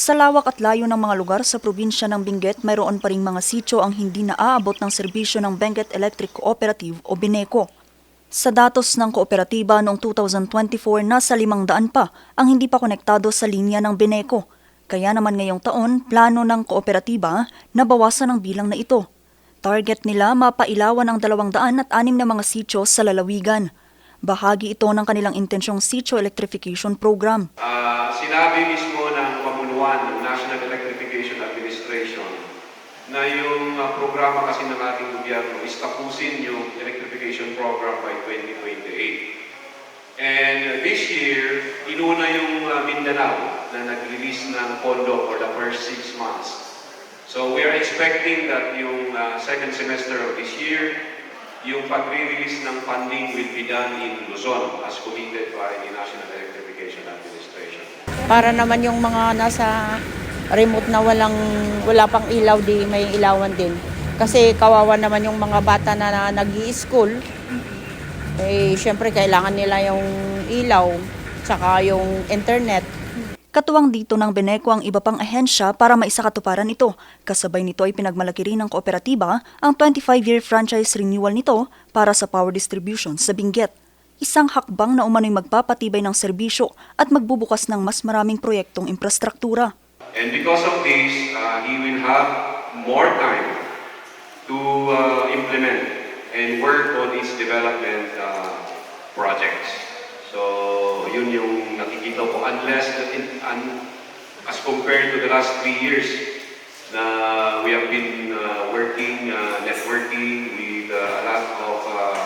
Sa lawak at layo ng mga lugar sa probinsya ng Benguet, mayroon pa ring mga sityo ang hindi naaabot ng serbisyo ng Benguet Electric Cooperative o BINECO. Sa datos ng kooperatiba noong 2024, nasa 500 pa ang hindi pa konektado sa linya ng BINECO. Kaya naman ngayong taon, plano ng kooperatiba na bawasan ang bilang na ito. Target nila mapailawan ang 200 at 6 na mga sityo sa lalawigan. Bahagi ito ng kanilang intensyong sityo electrification program. Ah, sinabi mismo ng pamunuan ng National Electrification Administration na yung ah, programa kasi ng ating gobyerno is tapusin yung electrification program by 2028. And this year, inuna yung ah, Mindanao na nag-release ng pondo for the first six months. So we are expecting that yung ah, second semester of this year, yung pag-release ng funding will be done in Luzon as committed by the National Electrification Administration. Para naman yung mga nasa remote na walang wala pang ilaw di may ilawan din. Kasi kawawa naman yung mga bata na, na nag-i-school. Eh syempre kailangan nila yung ilaw tsaka yung internet. Katuwang dito ng Beneco ang iba pang ahensya para maisakatuparan ito. Kasabay nito ay pinagmalaki rin ng kooperatiba ang 25-year franchise renewal nito para sa power distribution sa Benguet. Isang hakbang na umano'y magpapatibay ng serbisyo at magbubukas ng mas maraming proyektong infrastruktura. And because of this, uh, he will have more time to uh, implement and work on his development uh, projects. So, yun yung nakikita ko. Unless, it, un, as compared to the last three years, na we have been uh, working, uh, networking with uh, a lot of uh,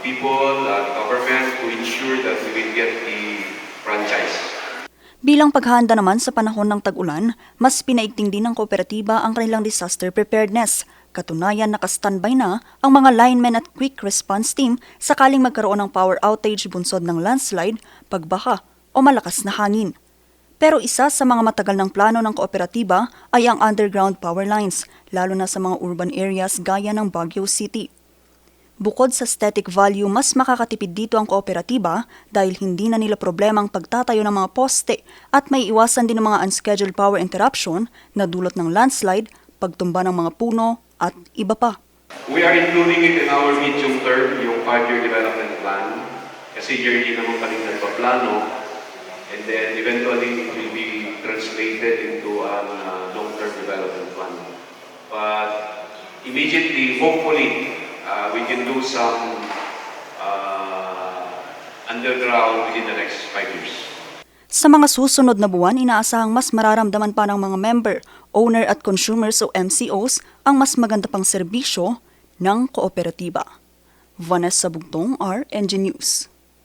people, the government, to ensure that we will get the franchise. Bilang paghahanda naman sa panahon ng tag-ulan, mas pinaigting din ng kooperatiba ang kanilang disaster preparedness. Katunayan nakastandby na ang mga linemen at quick response team sakaling magkaroon ng power outage bunsod ng landslide, pagbaha o malakas na hangin. Pero isa sa mga matagal ng plano ng kooperatiba ay ang underground power lines, lalo na sa mga urban areas gaya ng Baguio City. Bukod sa aesthetic value, mas makakatipid dito ang kooperatiba dahil hindi na nila problema ang pagtatayo ng mga poste at may iwasan din ng mga unscheduled power interruption na dulot ng landslide, pagtumba ng mga puno at iba pa. We are including it in our medium term, yung five-year development plan. Kasi yearly naman kami nagpaplano. And then eventually it will be translated into a uh, long-term development plan. But immediately, hopefully, uh, we can do some uh, underground within the next five years. Sa mga susunod na buwan, inaasahang mas mararamdaman pa ng mga member, owner at consumers o MCOs ang mas maganda pang serbisyo ng kooperatiba. Vanessa Bugtong, RNG News.